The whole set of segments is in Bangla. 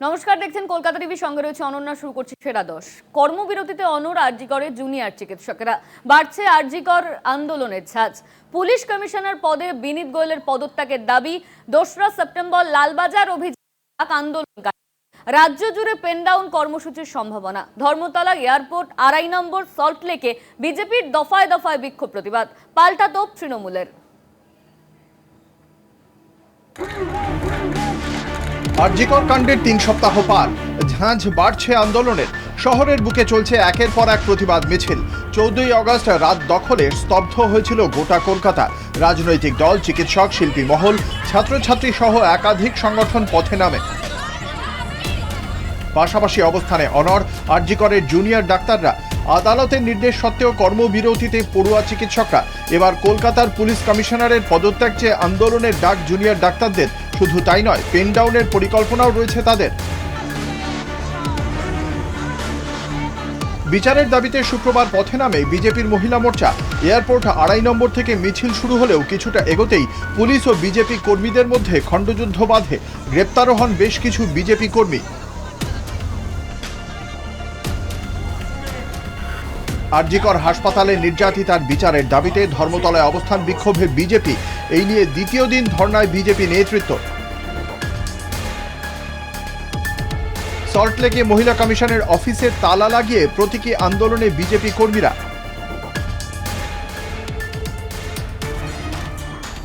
নমস্কার, দেখছেন কলকাতা টিভি সঙ্গে রয়েছে অনন্যা, শুরু করছে সেরা দশ। কর্মবিরতিতে অনর আরজিকরের জুনিয়র চিকিৎসকেরা। বাড়ছে আরজিকর আন্দোলনের ঝাঁজ পুলিশ কমিশনার পদে বিনীত গোয়েলের পদত্যাগের দাবি, দোসরা সেপ্টেম্বর লালবাজার অভিযান আন্দোলনকারী। রাজ্য জুড়ে পেনডাউন কর্মসূচির সম্ভাবনা। ধর্মতলা এয়ারপোর্ট আড়াই নম্বর সল্টলেকে বিজেপির দফায় দফায় বিক্ষোভ প্রতিবাদ। পাল্টা তোপ তৃণমূলের। আরজিকর কাণ্ডের তিন সপ্তাহ পার। ঝাঁঝ বাড়ছে আন্দোলনের। শহরের বুকে চলছে একের পর এক প্রতিবাদ মিছিল। চৌদ্দই আগস্ট রাত দখলে স্তব্ধ হয়েছিল গোটা কলকাতা। রাজনৈতিক দল, চিকিৎসক, শিল্পী মহল, ছাত্রছাত্রী সহ একাধিক সংগঠন পথে নামে। পাশাপাশি অবস্থানে অনর আরজিকরের জুনিয়র ডাক্তাররা। আদালতের নির্দেশ সত্ত্বেও কর্মবিরতিতে পড়ুয়া চিকিৎসকরা। এবার কলকাতার পুলিশ কমিশনারের পদত্যাগ চেয়ে আন্দোলনের ডাক জুনিয়র ডাক্তারদের শুধু তাই নয়, পেনডাউনের পরিকল্পনাও রয়েছে তাদের। বিচারের দাবিতে শুক্রবার পথে নামে বিজেপির মহিলা মোর্চা। এয়ারপোর্ট আড়াই নম্বর থেকে মিছিল শুরু হলেও কিছুটা এগোতেই পুলিশ ও বিজেপি কর্মীদের মধ্যে খণ্ডযুদ্ধ বাঁধে। গ্রেপ্তারও হন বেশ কিছু বিজেপি কর্মী। আরজিকর হাসপাতালে নির্যাতিতার বিচারের দাবিতে ধর্মতলায় অবস্থান বিক্ষোভে বিজেপি। এই নিয়ে দ্বিতীয় দিন ধর্নায় বিজেপি নেতৃত্ব। সল্টলেকে মহিলা কমিশনের অফিসে তালা লাগিয়ে প্রতীকী আন্দোলনে বিজেপি কর্মীরা।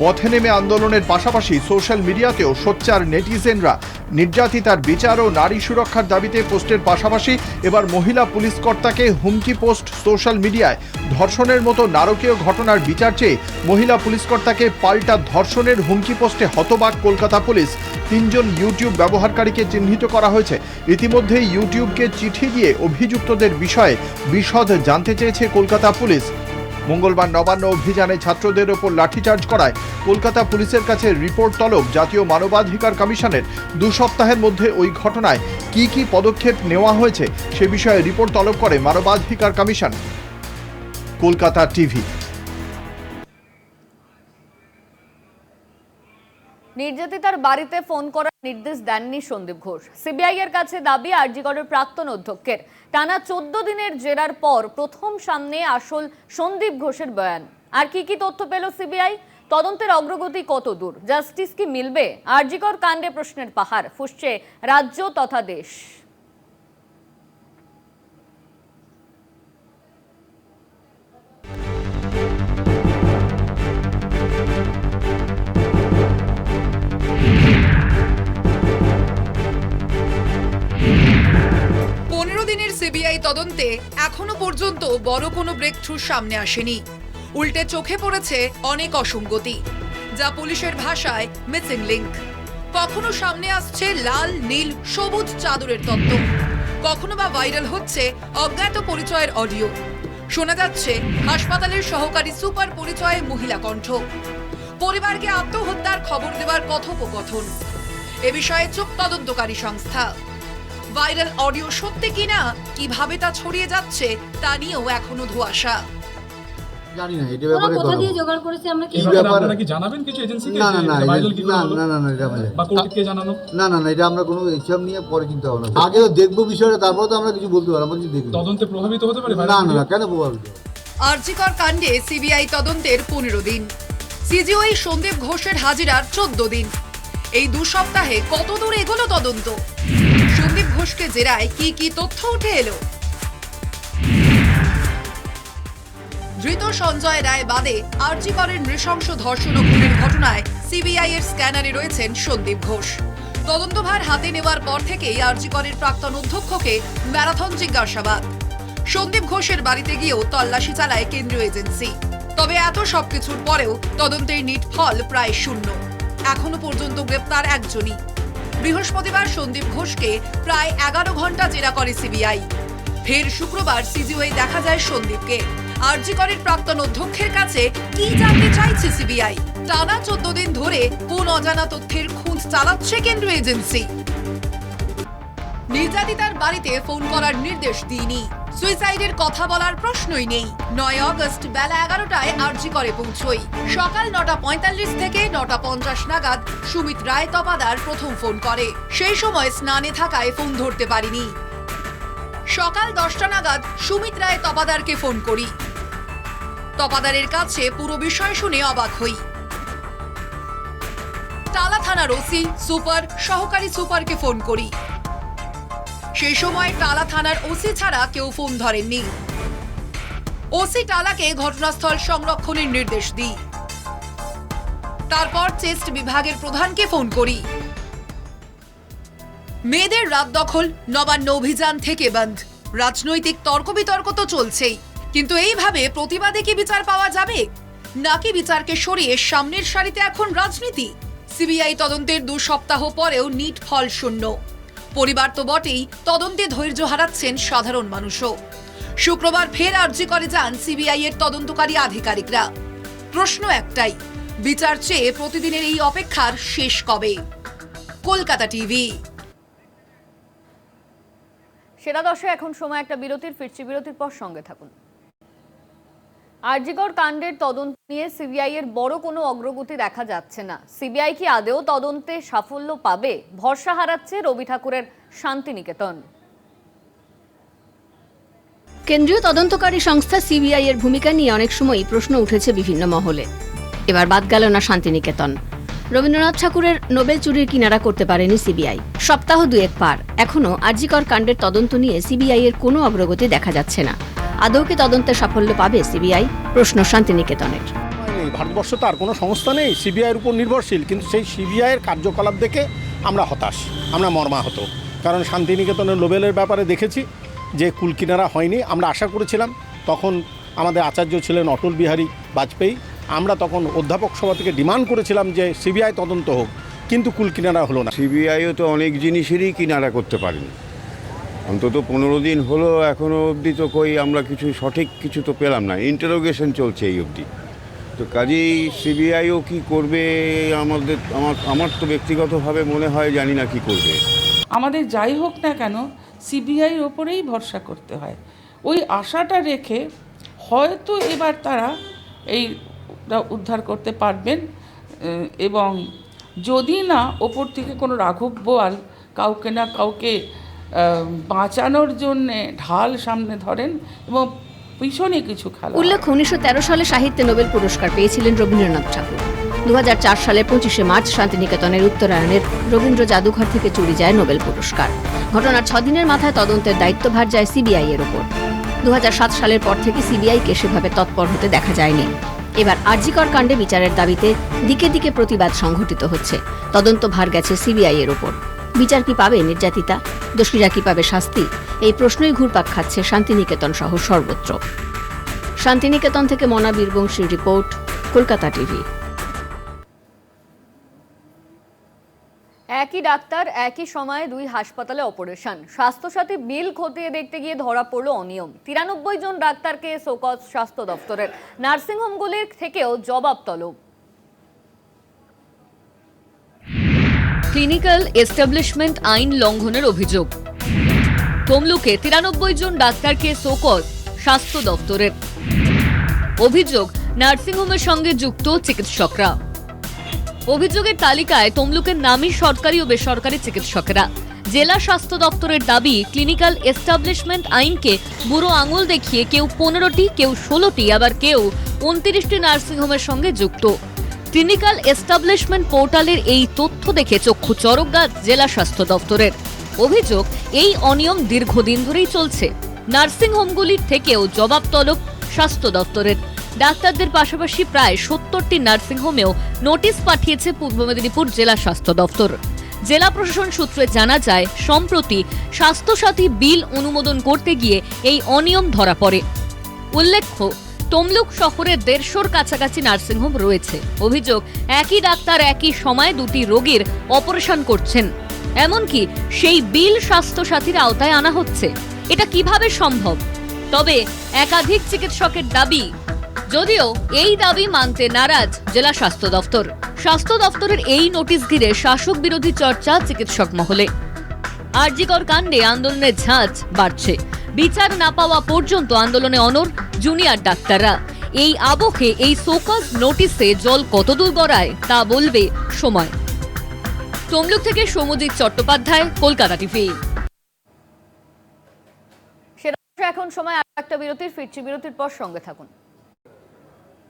পথে নেমে আন্দোলনের পাশাপাশি সোশ্যাল মিডিয়াতেও সোচ্চার নেটিজেনরা। নির্যাতিতার বিচার ও নারী সুরক্ষার দাবিতে পোস্টের পাশাপাশি এবার মহিলা পুলিশ কর্তাকে হুমকি পোস্ট সোশ্যাল মিডিয়ায়। ধর্ষণের মতো নারকীয় ঘটনার বিচার চেয়ে মহিলা পুলিশ কর্তাকে পাল্টা ধর্ষণের হুমকি পোস্টে হতবাক কলকাতা পুলিশ। তিনজন ইউটিউব ব্যবহারকারীকে চিহ্নিত করা হয়েছে। ইতিমধ্যে ইউটিউবকে চিঠি দিয়ে অভিযুক্তদের বিষয়ে বিশদ জানতে চেয়েছে কলকাতা পুলিশ। মঙ্গলবার নবান্ন অভিযানে ছাত্রদের ওপর লাঠিচার্জ করায় কলকাতা পুলিশের কাছে রিপোর্ট তলব জাতীয় মানবাধিকার কমিশনের দু সপ্তাহের মধ্যে ওই ঘটনায় কি কি পদক্ষেপ নেওয়া হয়েছে সে বিষয়ে রিপোর্ট তলব করে মানবাধিকার কমিশন। কলকাতা টিভি। নির্যাতিতার বাড়িতে ফোন করার নির্দেশ দেননি সন্দীপ ঘোষ। সিবিআই এর কাছে দাবি আরজিগড়ের প্রাক্তন অধ্যক্ষের। টানা চোদ্দ দিনের জেরার পর প্রথম সামনে আসল সন্দীপ ঘোষের বয়ান। আর কি কি তথ্য পেল সিবিআই? তদন্তের অগ্রগতি কত দূর? জাস্টিস কি মিলবে? আরজিকর কাণ্ডে প্রশ্নের পাহাড়, ফুসছে রাজ্য তথা দেশ। তদন্তে এখনও পর্যন্ত বড় কোনো ব্রেক সামনে আসেনি। উল্টে চোখে পড়েছে অনেক অসঙ্গতি, যা পুলিশের ভাষায় মিসিং লিংক কখনো সামনে আসছে লাল, নীল, সবুজ চাদরের তত্ত্ব। কখনো বা ভাইরাল হচ্ছে অজ্ঞাত পরিচয়ের অডিও শোনা যাচ্ছে হাসপাতালের সহকারী সুপার পরিচয়ে মহিলা কণ্ঠ। পরিবারকে আত্মহত্যার খবর দেওয়ার কথোপকথন। এ বিষয়ে চোখ তদন্তকারী সংস্থা। ভাইরাল অডিও সত্যি কিনা কীভাবে তা ছড়িয়ে যাচ্ছে তা নিয়েও এখনও ধোঁয়াশা। জানি না এটা ব্যাপারে কথা দিয়ে জোগাড় করেছে আমরা কি এই এই ব্যাপারে আপনারা কি জানাবেন কিছু এজেন্সিকে না না না যে এটা- ভাইরাল কি করে না না না না এটা বা কোর্টকে জানানো? না না না এটা আমরা কোনো হিসাব নিয়ে পরে চিন্তা ভাবনা করব। আগে তো দেখব বিষয়টা তারপর তো আমরা কিছু বলতে পারব কিছু দেখব। তদন্তে প্রভাবিত হতে পারে না ভাইরাল না না ভিডিও? কেন প্রভাবিত? আরজিকর কাণ্ডে সিবিআই তদন্তের পনেরো দিন। সিজিওই সন্দীপ ঘোষের হাজিরার চোদ্দ দিন। এই দু সপ্তাহে কত দূর এগোলো তদন্ত? সন্দীপ ঘোষকে জেরায় কি কি তথ্য উঠে এলো? ধৃত সঞ্জয় রায় বাদে আরজিকরের নৃশংস ধর্ষণ ও খুনের ঘটনায় সিবিআই এর স্ক্যানারে রয়েছেন সন্দীপ ঘোষ। তদন্তভার হাতে নেওয়ার পর থেকেই আরজিকরের প্রাক্তন অধ্যক্ষকে ম্যারাথন জিজ্ঞাসাবাদ। সন্দীপ ঘোষের বাড়িতে গিয়েও তল্লাশি চালায় কেন্দ্রীয় এজেন্সি। তবে এত সবকিছুর পরেও তদন্তের নিট ফল প্রায় শূন্য। এখনও পর্যন্ত গ্রেপ্তার একজনই। বৃহস্পতিবার সন্দীপ ঘোষকে প্রায় এগারো ঘণ্টা জেরা করে সিবিআই। ফের শুক্রবার সিজিওয়ে দেখা যায় সন্দীপকে। আরজিকরের প্রাক্তন অধ্যক্ষের কাছে কি জানতে চাইছে সিবিআই? টানা চোদ্দ দিন ধরে কোন অজানা তথ্যের খুঁজ চালাচ্ছে কেন্দ্রীয় এজেন্সি। নির্যাতিতার বাড়িতে ফোন করার নির্দেশ দিইনি। সুইসাইডের কথা বলার প্রশ্নই নেই। নয় আগস্ট বেলা এগারোটায় আরজি করে পৌঁছই। সকাল নটা পঁয়তাল্লিশ থেকে নটা পঞ্চাশ নাগাদ সুমিত রায় তপাদার প্রথম ফোন করে। সেই সময় স্নানে থাকায় ফোন ধরতে পারিনি। সকাল দশটা নাগাদ সুমিত রায় তপাদারকে ফোন করি। তপাদারের কাছে পুরো বিষয় শুনে অবাক হই। টালা থানার ওসি, সুপার, সহকারী সুপারকে ফোন করি। সেই সময় টালা থানার ওসি ছাড়া কেউ ফোন ধরেননি। ওসি টালাকে ঘটনাস্থল সংরক্ষণের নির্দেশ দিই। তারপর চেস্ট বিভাগের প্রধানকে ফোন করি। মেয়েদের রাত দখল, নবান্ন অভিযান থেকে বন্ধ। রাজনৈতিক তর্ক বিতর্ক তো চলছেই। কিন্তু এইভাবে প্রতিবাদে কি বিচার পাওয়া যাবে? নাকি বিচারকে সরিয়ে সামনের সারিতে এখন রাজনীতি? সিবিআই তদন্তের দু সপ্তাহ পরেও নিট ফল শূন্য। পরিবার তো বটেই, তদন্তে ধৈর্য হারাচ্ছেন সাধারণ মানুষও। শুক্রবার ফের আর্জি করে যান সিবিআই এর তদন্তকারী আধিকারিকরা। প্রশ্ন একটাই, বিচার চেয়ে প্রতিদিনের এই অপেক্ষার শেষ কবে? কলকাতা টিভি। সেরা দশে এখন সময় একটা বিরতির, ফিরছি বিরতির পর সঙ্গে থাকুন। আরজিকর কাণ্ডের তদন্ত নিয়ে সিবিআই এর বড় কোনো অগ্রগতি দেখা যাচ্ছে না। সিবিআই কি আদেও তদন্তে সাফল্য পাবে? ভরসা হারাচ্ছে রবি ঠাকুরের শান্তিনিকেতন। কেন্দ্রীয় তদন্তকারী সংস্থা সিবিআই এর ভূমিকা নিয়ে অনেক সময়ই প্রশ্ন উঠেছে বিভিন্ন মহলে। এবার বাদ গেল না শান্তিনিকেতন। রবীন্দ্রনাথ ঠাকুরের নোবেল চুরির কিনারা করতে পারেনি সিবিআই। সপ্তাহ দুয়েক পার। এখনও আরজিকর কাণ্ডের তদন্ত নিয়ে সিবিআই এর কোনো অগ্রগতি দেখা যাচ্ছে না। আদৌ কি তদন্তে সাফল্য পাবে সিবিআই? প্রশ্ন শান্তিনিকেতনের। ভারতবর্ষ তো আর কোনো সংস্থা নেই সিবিআইয়ের উপর নির্ভরশীল। কিন্তু সেই সিবিআইয়ের কার্যকলাপ দেখে আমরা হতাশ আমরা মর্মাহত। কারণ শান্তিনিকেতনের নোবেলের ব্যাপারে দেখেছি যে কুলকিনারা হয়নি আমরা আশা করেছিলাম। তখন আমাদের আচার্য ছিলেন অটল বিহারী বাজপেয়ী। আমরা তখন অধ্যাপক সভা থেকে ডিমান্ড করেছিলাম যে সিবিআই তদন্ত হোক কিন্তু কুলকিনারা হলো না। সিবিআইও তো অনেক জিনিসেরই কিনারা করতে পারেনি। অন্তত পনেরো দিন হলো এখনও অবধি তো কই আমরা কিছু সঠিক কিছু তো পেলাম না। ইন্টারোগেশন চলছে এই অবধি। তো কাজেই সিবিআইও কি করবে, আমাদের, আমার আমার তো ব্যক্তিগতভাবে মনে হয় জানি না কি করবে। আমাদের যাই হোক না কেন সিবিআইয়ের ওপরেই ভরসা করতে হয়। ওই আশাটা রেখে হয়তো এবার তারা এই উদ্ধার করতে পারবেন এবং যদি না ওপর থেকে কোনো রাঘব বোয়াল কাউকে না কাউকে বাঁচানোর জন্যে ঢাল সামনে ধরেন এবং ভীষণই কিছু খেলা। উল্লেখ্য উনিশশো সালে সাহিত্যে নোবেল পুরস্কার পেয়েছিলেন রবীন্দ্রনাথ ঠাকুর। দু সালে পঁচিশে মার্চ শান্তিনিকেতনের উত্তরায়ণের রবীন্দ্র জাদুঘর থেকে চুরি যায় নোবেল পুরস্কার। ঘটনার ছদিনের মাথায় তদন্তের দায়িত্বভার যায় সিবিআই এর ওপর দু হাজার সাত সালের পর থেকে সিবিআইকে সেভাবে তৎপর হতে দেখা যায়নি। এবার আরজিকর কাণ্ডে বিচারের দাবিতে দিকে দিকে প্রতিবাদ সংঘটিত হচ্ছে। তদন্ত ভার গেছে সিবিআই এর ওপর বিচার কি পাবে নির্যাতিতা? দোষীরা কি পাবে শাস্তি? এই প্রশ্নই ঘুরপাক খাচ্ছে শান্তিনিকেতন সহ সর্বত্র। শান্তিনিকেতন থেকে মনা বীরবংশীর রিপোর্ট, কলকাতা টিভি। একই ডাক্তার, একই সময়ে দুই হাসপাতালে অপারেশন। স্বাস্থ্যসাথী বিল খতিয়ে দেখতে গিয়ে ধরা পড়ল অনিয়ম। তিরানব্বই জন ডাক্তারকে শোকজ স্বাস্থ্য দপ্তরের নার্সিংহোমগুলির থেকেও জবাব তলব। ক্লিনিক্যাল এস্টাবলিশমেন্ট আইন লঙ্ঘনের অভিযোগ। তমলুকে তিরানব্বই জন ডাক্তারকে শোকজ স্বাস্থ্য দপ্তরের। অভিযোগ, নার্সিংহোমের সঙ্গে যুক্ত চিকিৎসকরা। অভিযোগের তালিকায় তমলুকের নামী সরকারি ও বেসরকারি চিকিৎসকেরা। জেলা স্বাস্থ্য দপ্তরের দাবি, ক্লিনিক্যাল এস্টাবলিশমেন্ট আইনকে বুড়ো আঙুল দেখিয়ে কেউ পনেরোটি, কেউ ষোলোটি, আবার কেউ উনত্রিশটি নার্সিংহোমের সঙ্গে যুক্ত। ক্লিনিক্যাল এস্টাবলিশমেন্ট পোর্টালের এই তথ্য দেখে চক্ষু চরক জেলা স্বাস্থ্য দপ্তরের। অভিযোগ, এই অনিয়ম দীর্ঘদিন ধরেই চলছে। নার্সিংহোমগুলির থেকেও জবাব তলব স্বাস্থ্য দপ্তরের। ডাক্তারদের পাশাপাশি প্রায় সত্তরটি নার্সিংহোমেও নোটিশ পাঠিয়েছে পূর্ব মেদিনীপুর জেলা স্বাস্থ্য দপ্তর। জেলা প্রশাসন সূত্রে জানা যায়, সম্প্রতি স্বাস্থ্যসাথী বিল অনুমোদন করতে গিয়ে এই অনিয়ম ধরা পড়ে। উল্লেখ্য তমলুক শহরে দেড়শোর কাছাকাছি নার্সিংহোম রয়েছে। অভিযোগ, একই ডাক্তার একই সময় দুটি রোগীর অপারেশন করছেন। এমনকি সেই বিল স্বাস্থ্যসাথীর আওতায় আনা হচ্ছে। এটা কীভাবে সম্ভব? তবে একাধিক চিকিৎসকের দাবি, যদিও এই দাবি মানতে নারাজ জেলা স্বাস্থ্য দফতর স্বাস্থ্য দফতরের এই নোটিশ ঘিরে শাসক বিরোধী চর্চা, চিকিৎসক মহলে। আরজিকর কাণ্ডে আন্দোলনের ঝাঁজ বাড়ছে। বিচার না পাওয়া পর্যন্ত আন্দোলনে অনর জুনিয়র ডাক্তাররা। এই আবহে এই সোকাস নোটিসে জল কতদূর গড়ায়, তা বলবে সময়। তমলুক থেকে সৌমজিৎ চট্টোপাধ্যায়, কলকাতা টিভি। এখন সময় আর একটা বিরতির, ফিরছি বিরতির পর সঙ্গে থাকুন।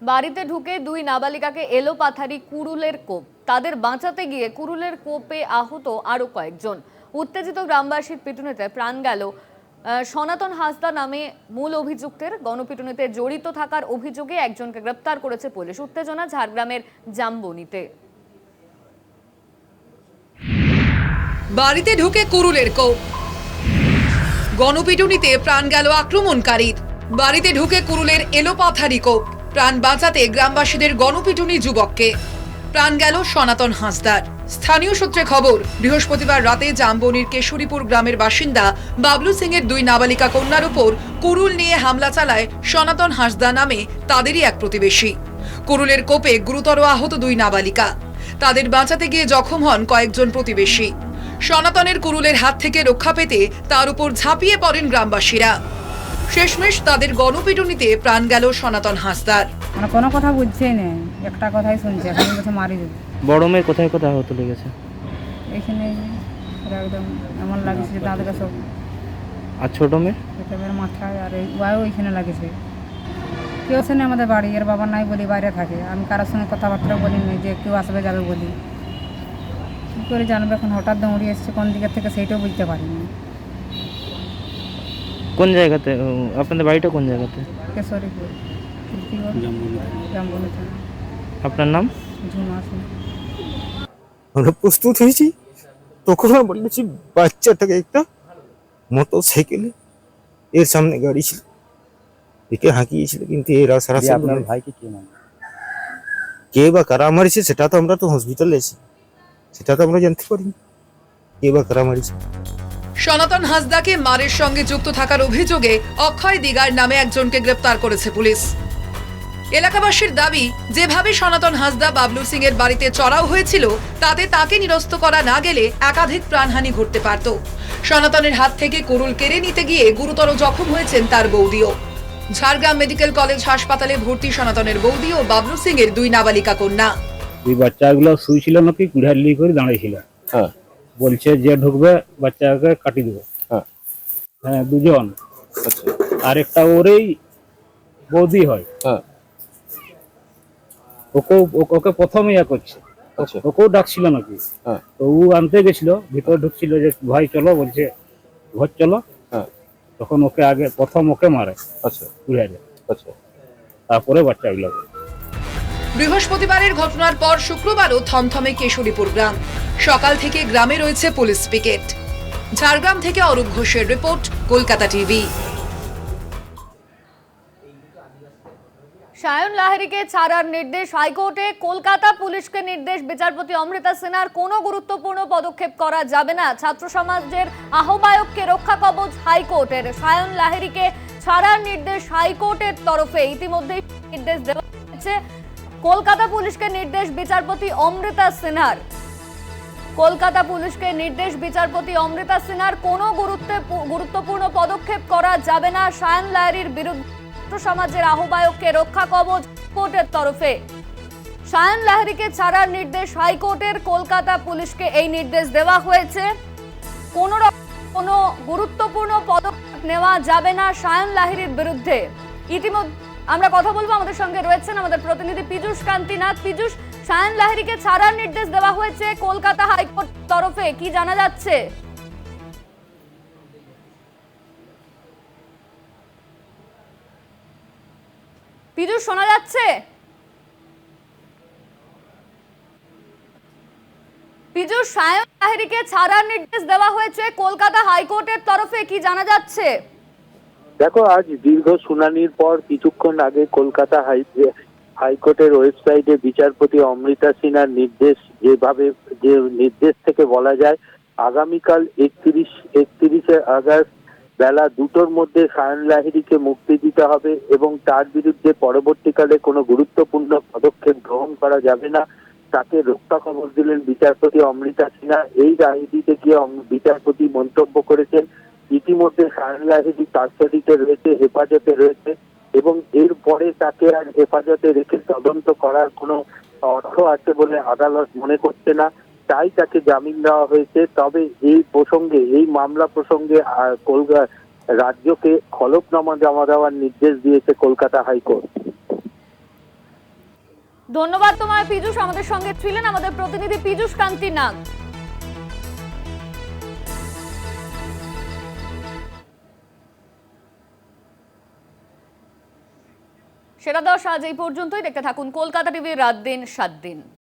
বাড়িতে ঢুকে দুই নাবালিকাকে এলো পাথারি কুরুলের কোপ। তাদের বাঁচাতে গিয়ে কুরুলের কোপে আহত আরও কয়েকজন। উত্তেজিত গ্রামবাসীর পিটুনিতে প্রাণ গেল সনাতন হাসদা নামে মূল অভিযুক্তের গণপিটুনিতে জড়িত থাকার অভিযোগে একজনকে গ্রেপ্তার করেছে পুলিশ। উত্তেজনা ঝাড়গ্রামের জাম্বনিতে। বাড়িতে ঢুকে কুরুলের কোপ গণপিটুনিতে প্রাণ গেল আক্রমণকারীর। বাড়িতে ঢুকে কুরুলের এলোপাথারি কোপ। প্রাণ বাঁচাতে গ্রামবাসীদের গণপিটুনি যুবককে। প্রাণ গেল সনাতন হাঁসদার। স্থানীয় সূত্রে খবর, বৃহস্পতিবার রাতে জাম্বনির কেশরীপুর গ্রামের বাসিন্দা বাবলু সিং এর দুই নাবালিকা কন্যার উপর কুরুল নিয়ে হামলা চালায় সনাতন হাঁসদা নামে তাদেরই এক প্রতিবেশী। কুরুলের কোপে গুরুতর আহত দুই নাবালিকা। তাদের বাঁচাতে গিয়ে জখম হন কয়েকজন প্রতিবেশী। সনাতনের কুরুলের হাত থেকে রক্ষা পেতে তার উপর ঝাঁপিয়ে পড়েন গ্রামবাসীরা। শেষমেশ তাদের গণপিটুনিতে প্রাণ গেল সনাতন হাঁসদার। মানে কোনো কথা বুঝছেই না, একটা কথাই শুনছে মারি দেবে। বড় মেয়ে কোথায় কোথায় হতে লেগেছে? এইখানে পুরো একদম এমন লাগছে যে দাঁতটা সব আর ছোট মেয়ে? পেটের মাথায় আর এই ওয়াও ওইখানে লাগেছে। কেউ আসে না আমাদের বাড়ি? এর বাবা নাই বলি বাইরে থাকে। আমি কারোর সঙ্গে কথাবার্তা বলি না যে কেউ আসবে যাবে বলি। কী করে জানবে এখন? হঠাৎ দৌড়ি এসছে কোন দিকের থেকে সেইটাও বুঝতে পারিনি। কোন জায়গাতে? ও, আপনাদের বাড়িটা কোন জায়গাতে? কেশরীপুর। জাম্বনি থানা। আপনার নাম? ঝুমা সিং। আমরা প্রস্তুত হয়েছি। তখন আমরা বলেছি বাচ্চাটাকে একটা মোটর সাইকেলে এর সামনে গাড়ি ছিল। একে হাঁকিয়েছিল কিন্তু এরা সারা আপনার ভাইকে কে মানে কে বা কারা মারিছে সেটা তো আমরা তো হসপিটালে এসে সেটা তো আমরা জানতে পারিনি। কে বা কারা মারিছে? সনাতন হাসদাকে মারের সঙ্গে যুক্ত থাকার অভিযোগে অক্ষয় দিগার নামে একজনকে গ্রেপ্তার করেছে পুলিশ। এলাকাবাসীর দাবি যেভাবে সনাতন হাসদা বাবলু সিং এর বাড়িতে চড়াও হয়েছিল তাতে তাকে নিরস্ত করা না গেলে একাধিক প্রাণহানি ঘটতে পারত। সনাতনের হাত থেকে কুরুল কেড়ে নিতে গিয়ে গুরুতর জখম হয়েছেন তার বৌদিও। ঝাড়গ্রাম মেডিকেল কলেজ হাসপাতালে ভর্তি সনাতনের বৌদি ও বাবলু সিং এর দুই নাবালিকা কন্যা। ওই বাচ্চাগুলো শুয়েছিল নাকি কুড়ালি করে দাঁড়িয়েছিল। হ্যাঁ। বলছে যে ঢুকবে বাচ্চাকে কাটি দেবো। হ্যাঁ। হ্যাঁ দুজন। আচ্ছা। আর একটা ওরেই বৌদি হয়। হ্যাঁ। ওকে ওকে প্রথম ইয়া করছে। আচ্ছা। ওকেও ডাকছিল নাকি? হ্যাঁ। তো ও আনতে গেছিল ভিতরে ঢুকছিল যে ভাই চলো বলছে ঘর চলো। হ্যাঁ। তখন ওকে আগে প্রথম ওকে মারে। আচ্ছা। আচ্ছা। তারপরে বাচ্চাগুলো বৃহস্পতিবারের ঘটনার পর শুক্রবারও থমথমে কেশরীপুর গ্রাম। সকাল থেকে গ্রামে রয়েছে পুলিশ পিকেট। ঝাড়গ্রাম থেকে অরূপ ঘোষের রিপোর্ট কলকাতা টিভি। সায়ন লাহিড়িকে ছাড়ার নির্দেশ হাইকোর্টে। কলকাতা পুলিশকে নির্দেশ বিচারপতি অমৃতা সিনহার কোনো গুরুত্বপূর্ণ পদক্ষেপ করা যাবে না। ছাত্র সমাজের আহ্বায়ককে রক্ষা কবচ হাইকোর্টের। সায়ন লাহিড়িকে ছাড়ার নির্দেশ হাইকোর্টের তরফে। ইতিমধ্যেই নির্দেশ দেওয়া হয়েছে। কলকাতা পুলিশকে নির্দেশ বিচারপতি অমৃতা সিনহার কলকাতা পুলিশকে নির্দেশ বিচারপতি অমৃতা সিনহার কোনো গুরুত্ব গুরুত্বপূর্ণ পদক্ষেপ করা যাবে না। সায়ন লাহিড়ির বিরুদ্ধে ছাত্র সমাজের আহ্বায়ককে রক্ষা কবচ কোর্টের তরফে। সায়ন লাহিড়িকে ছাড়ার নির্দেশ হাইকোর্টের। কলকাতা পুলিশকে এই নির্দেশ দেওয়া হয়েছে। কোনো কোনো গুরুত্বপূর্ণ পদক্ষেপ নেওয়া যাবে না সায়ন লাহিড়ির বিরুদ্ধে। ইতিমধ্যে আমরা কথা বলব, আমাদের সঙ্গে রয়েছেন আমাদের প্রতিনিধি পীযূষ কান্তিনাথ। পীযূষ, সায়ন লাহিড়িকে ছাড়ার নির্দেশ দেওয়া হয়েছে কলকাতা হাইকোর্ট তরফে, কি জানা যাচ্ছে? পীযূষ শোনা যাচ্ছে? পীযূষ সায়ন লাহিড়িকে ছাড়ার নির্দেশ দেওয়া হয়েছে। কলকাতা হাইকোর্টের তরফে কি জানা যাচ্ছে? দেখো, আজ দীর্ঘ শুনানির পর কিছুক্ষণ আগে কলকাতা হাই হাইকোর্টের ওয়েবসাইটে বিচারপতি অমৃতা সিনহার নির্দেশ যেভাবে, যে নির্দেশ থেকে বলা যায়, আগামীকাল একত্রিশ, একত্রিশে আগস্ট বেলা দুটোর মধ্যে সায়ন লাহিড়িকে মুক্তি দিতে হবে এবং তার বিরুদ্ধে পরবর্তীকালে কোনো গুরুত্বপূর্ণ পদক্ষেপ গ্রহণ করা যাবে না। তাকে রক্ষা খবর দিলেন বিচারপতি অমৃতা সিনহা। এই রায়টিতে গিয়ে বিচারপতি মন্তব্য করেছেন, ইতিমধ্যে সায়ন লাহিড়ী কাস্টাডিতে রয়েছে, হেফাজতে রয়েছে এবং এরপরে তাকে আর হেফাজতে রেখে তদন্ত করার কোনো অর্থ আছে বলে আদালত মনে করছে না। তাই তাকে জামিন দেওয়া হয়েছে। তবে এই প্রসঙ্গে এই মামলা প্রসঙ্গে আহ, কলকা রাজ্যকে হলফনামা জমা দেওয়ার নির্দেশ দিয়েছে কলকাতা হাইকোর্ট। ধন্যবাদ তোমায় পীযুষ। আমাদের সঙ্গে ছিলেন আমাদের প্রতিনিধি পীযুষ কান্তি নাগ সেরা দশ আজ এই পর্যন্তই। দেখতে থাকুন কলকাতা টিভির রাত দিন সাত দিন।